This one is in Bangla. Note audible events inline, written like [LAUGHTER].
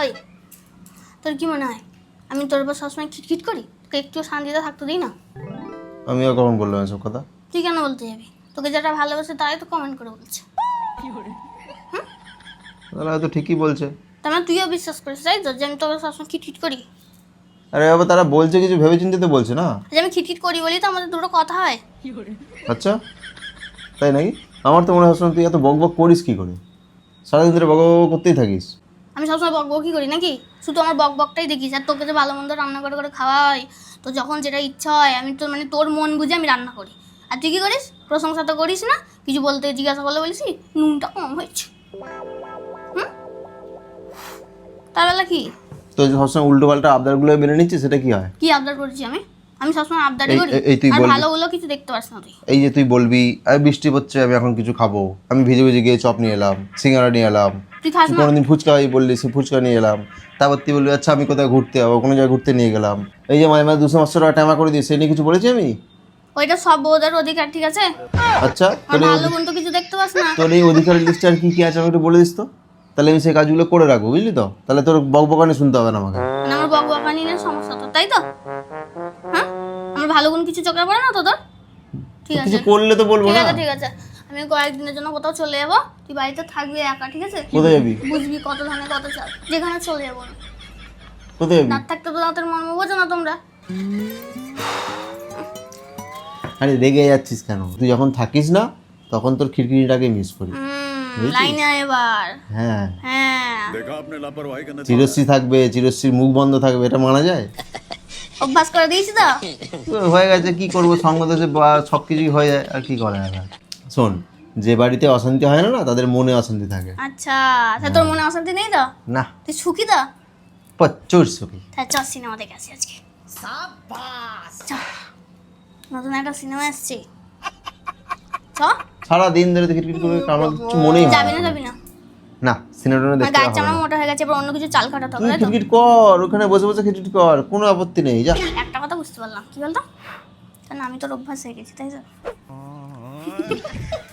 ওই তোর কি মনে হয়? আমি তোর উপর সবসময় খিটখিট করি? তোকে একটু শান্তিতে থাকতে দিই না? আমিও কখন বললাম এসব কথা। তুই কেন বলতে যাবি? তোকে যেটা ভালোবাসে তাই তো কমেন্ট করে বলছে। তাহলে হয়তো ঠিকই বলছে। তার মানে তুইও বিশ্বাস করিস তাই তো? যে আমি তোকে সবসময় খিটখিট করি? আরে বাবা তারা বলছে কিছু ভেবে চিন্তে তো বলছে না? যে আমি খিটখিট করি বলি তো আমাদের দুটো কথা হয়। আচ্ছা তাই নাকি? আমার তো মনে হয় তুই এত বক বক করিস কি করে? সারাদিন ধরে বক বক করতেই থাকিস। আমি সবসময় বক বকই করি নাকি? শুধু আমার বক বকটাই দেখিস। আর তোকে তো ভালো মন্দ রান্না করে করে খাওয়াই তো যখন যেটা ইচ্ছা হয় আমি তো মানে তোর মন বুঝে আমি রান্না করি। আর তুই কী করিস? প্রশংসা তো করিস না। কিছু বলতে জিজ্ঞাসা করলে বলিস নুনটা কম হয়েছে। হুম? তার বেলা কি? তো সবসময় উল্টো পাল্টা আবদারগুলো মেনে নিচ্ছিস সেটা কি হয়? কি আবদার করেছি আমি? আমি সবসময় আবদারই করি। এই- তুই বলবি। ভালোগুলো কিছু দেখতে পাস না তুই। এই যে তুই বলবি আরে বৃষ্টি পড়ছে আমি এখন কিছু খাব। আমি ভিজে ভিজে গিয়ে চপ নিয়ে এলাম সিঙ্গারা নিয়ে এলাম। তুই খাস না কোনোদিন ফুচকা খাই বললি সে ফুচকা নিয়ে এলাম। তারপর তুই বলবি আচ্ছা আমি কোথায় ঘুরতে যাব? কোনো জায়গায় ঘুরতে নিয়ে গেলাম। এই যে মাঝে মাঝে দুশো পাঁচশো টাকা টাকা করে সে নিয়ে কিছু বলেছি আমি? ওইটা সব বউদের অধিকার ঠিক আছে? আচ্ছা তোর এই ভালো তো কিছু দেখতে পাস না? তোর এই অধিকারের লিস্টে আর কি কি আছে আমাকে একটু বলে দিস তো? তাহলে আমি সেই কাজগুলো করে রাখব বুঝলি তো? তাহলে তোর বক বকানি শুনতে হবে না আমাকে। মানে আমার বক বকানি নিয়ে সমস্যা তো তাই তো? হ্যাঁ? আমার ভালো গুণ কিছু চোখে পড়ে না তো তোর? ঠিক আছে কিছু করলে তো বলব ঠিক না? আছে ঠিক আছে। আমি কয়েকদিনের জন্য কোথাও চলে যাব। তুই বাড়িতে থাকবি একা ঠিক আছে? কোথায় যাবি? বুঝবি কত ধানে কত চাল। যেখানে চলে যাব কোথায় যাবি? না থাকতে তো দাঁতের মর্ম বোঝো না তোমরা। আরে রেগে যাচ্ছিস কেন? তুই যখন থাকিস না তখন তোর খিড়কিটাকে মিস করি লাইনে এবার। হ্যাঁ।, হ্যাঁ। চিরশ্রী থাকবে চিরশ্রীর মুখ বন্ধ থাকবে এটা মানা যায়? অভ্যাস করে দিয়েছি তো। হয়ে গেছে কি করব? সঙ্গদেশে সব কিছুই হয়ে যায় আর কি করা যাবে? শোন যে বাড়িতে অশান্তি হয় না না তাদের মনে অশান্তি থাকে। আচ্ছা তা তোর মনে অশান্তি নেই তো? না। তুই সুখী তো? প্রচুর সুখী। তাহলে চল সিনেমা দেখে আসি আজকে। নতুন একটা সিনেমা এসছে। চ। সারা দিন ধরে তো খিটখিট করে আমার কিছু মনেই হয় যাবি না। যাবি না? না সিনেমাটা আমার দেখতে চামড়া না। মোটা হয়ে গেছে এবার অন্য কিছু চাল কাটাতে হবে তো? খিটখিট কর ওখানে বসে বসে খিটখিট কর কোনো আপত্তি নেই যা। একটা কথা বুঝতে পারলাম কি বলতো? কারণ আমি তোর অভ্যাস হয়ে গেছি তাই তো? What? [LAUGHS]